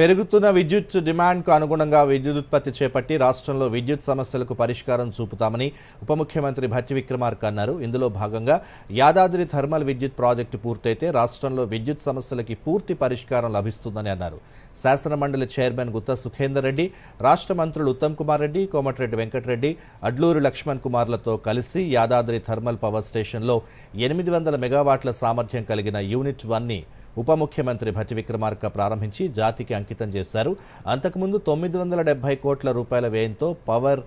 పెరుగుతున్న విద్యుత్ డిమాండ్కు అనుగుణంగా విద్యుత్ ఉత్పత్తి చేపట్టి రాష్ట్రంలో విద్యుత్ సమస్యలకు పరిష్కారం చూపుతామని ఉప ముఖ్యమంత్రి భట్టి విక్రమార్క అన్నారు. ఇందులో భాగంగా యాదాద్రి థర్మల్ విద్యుత్ ప్రాజెక్టు పూర్తయితే రాష్ట్రంలో విద్యుత్ సమస్యలకి పూర్తి పరిష్కారం లభిస్తుందని అన్నారు. శాసనమండలి చైర్మన్ గుత్త సుఖేందర్ రెడ్డి రాష్ట్ర మంత్రులు ఉత్తమ్ కుమార్ రెడ్డి కోమటిరెడ్డి వెంకటరెడ్డి అడ్లూరు లక్ష్మణ్ కుమార్లతో కలిసి యాదాద్రి థర్మల్ పవర్ స్టేషన్లో ఎనిమిది వందల మెగావాట్ల సామర్థ్యం కలిగిన యూనిట్ వన్ని ఉప ముఖ్యమంత్రి భట్టి విక్రమార్క ప్రారంభించి జాతికి అంకితం చేశారు. అంతకుముందు తొమ్మిది వందల డెబ్బై కోట్ల రూపాయల వ్యయంతో పవర్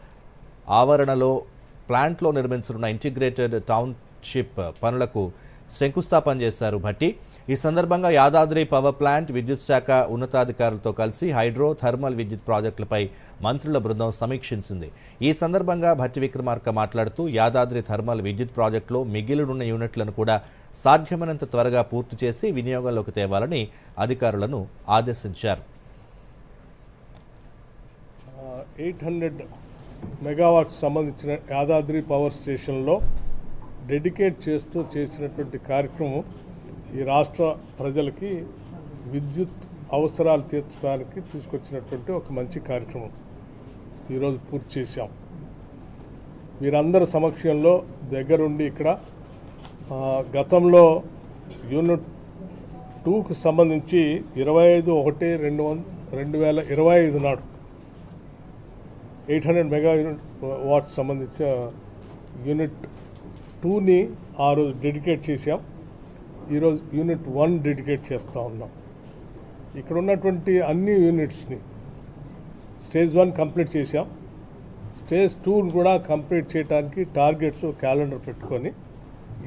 ఆవరణలో ప్లాంట్లో నిర్మించనున్న ఇంటిగ్రేటెడ్ టౌన్షిప్ పనులకు శంకుస్థాపన చేశారు భట్టి. ఈ సందర్భంగా యాదాద్రి పవర్ ప్లాంట్ విద్యుత్ శాఖ ఉన్నతాధికారులతో కలిసి హైడ్రో థర్మల్ విద్యుత్ ప్రాజెక్టులపై మంత్రుల బృందం సమీక్షించింది. ఈ సందర్భంగా భట్టి విక్రమార్క మాట్లాడుతూ యాదాద్రి థర్మల్ విద్యుత్ ప్రాజెక్టులో మిగిలినున్న యూనిట్లను కూడా సాధ్యమైనంత త్వరగా పూర్తి చేసి వినియోగంలోకి తేవాలని అధికారులను ఆదేశించారు. ఎయిట్ హండ్రెడ్ మెగావాట్స్ సంబంధించిన యాదాద్రి పవర్ స్టేషన్లో డెడికేట్ చేస్తూ చేసినటువంటి కార్యక్రమం ఈ రాష్ట్ర ప్రజలకి విద్యుత్ అవసరాలు తీర్చడానికి తీసుకొచ్చినటువంటి ఒక మంచి కార్యక్రమం ఈరోజు పూర్తి చేశాం. మీరందరి సమక్షంలో దగ్గరుండి ఇక్కడ గతంలో యూనిట్ టూకు సంబంధించి ఇరవై ఐదు ఒకటి రెండు వంద రెండు వేల ఇరవై ఐదు నాడు eight hundred mega unit watt సంబంధించిన యూనిట్ టూని ఆ రోజు డెడికేట్ చేసాం ఈరోజు యూనిట్ వన్ డెడికేట్ చేస్తూ ఉన్నాం. ఇక్కడ ఉన్నటువంటి అన్ని యూనిట్స్ని స్టేజ్ వన్ కంప్లీట్ చేసాం స్టేజ్ టూని కూడా కంప్లీట్ చేయడానికి టార్గెట్స్ క్యాలెండర్ పెట్టుకొని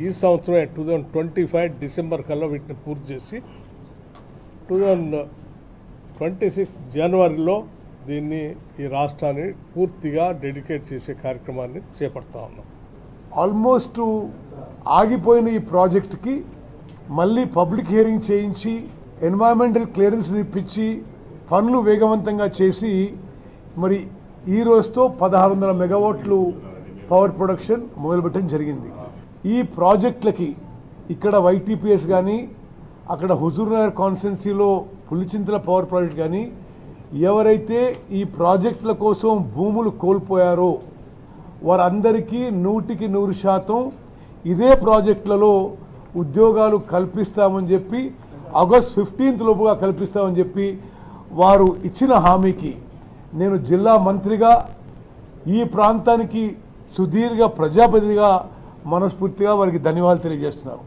ఈ సంవత్సరం two thousand twenty five December కల్లా వీటిని పూర్తి చేసి టూ థౌజండ్ ట్వంటీ సిక్స్ జనవరిలో దీన్ని ఈ రాష్ట్రాన్ని పూర్తిగా డెడికేట్ చేసే కార్యక్రమాన్ని చేపడతా ఉన్నాం. ఆల్మోస్ట్ ఆగిపోయిన ఈ ప్రాజెక్ట్కి మళ్ళీ పబ్లిక్ హియరింగ్ చేయించి ఎన్వైరన్మెంటల్ క్లియరెన్స్ ఇప్పించి పనులు వేగవంతంగా చేసి మరి ఈ రోజుతో పదహారు వందల మెగావాట్లు పవర్ ప్రొడక్షన్ మొదలుపెట్టడం జరిగింది. ఈ ప్రాజెక్టులకి ఇక్కడ వైటీపీఎస్ కానీ అక్కడ హుజూర్నగర్ కాన్స్టిట్యున్సీలో పులిచింతల పవర్ ప్రాజెక్ట్ కానీ ఎవరైతే ఈ ప్రాజెక్టుల కోసం భూములు కోల్పోయారో వారందరికీ నూటికి నూరు శాతం ఇదే ప్రాజెక్టులలో ఉద్యోగాలు కల్పిస్తామని చెప్పి ఆగస్ట్ ఫిఫ్టీన్త్ లోపుగా కల్పిస్తామని చెప్పి వారు ఇచ్చిన హామీకి నేను జిల్లా మంత్రిగా ఈ ప్రాంతానికి సుదీర్ఘ ప్రజాప్రతినిధిగా మనస్ఫూర్తిగా వారికి ధన్యవాదాలు తెలియజేస్తున్నాను.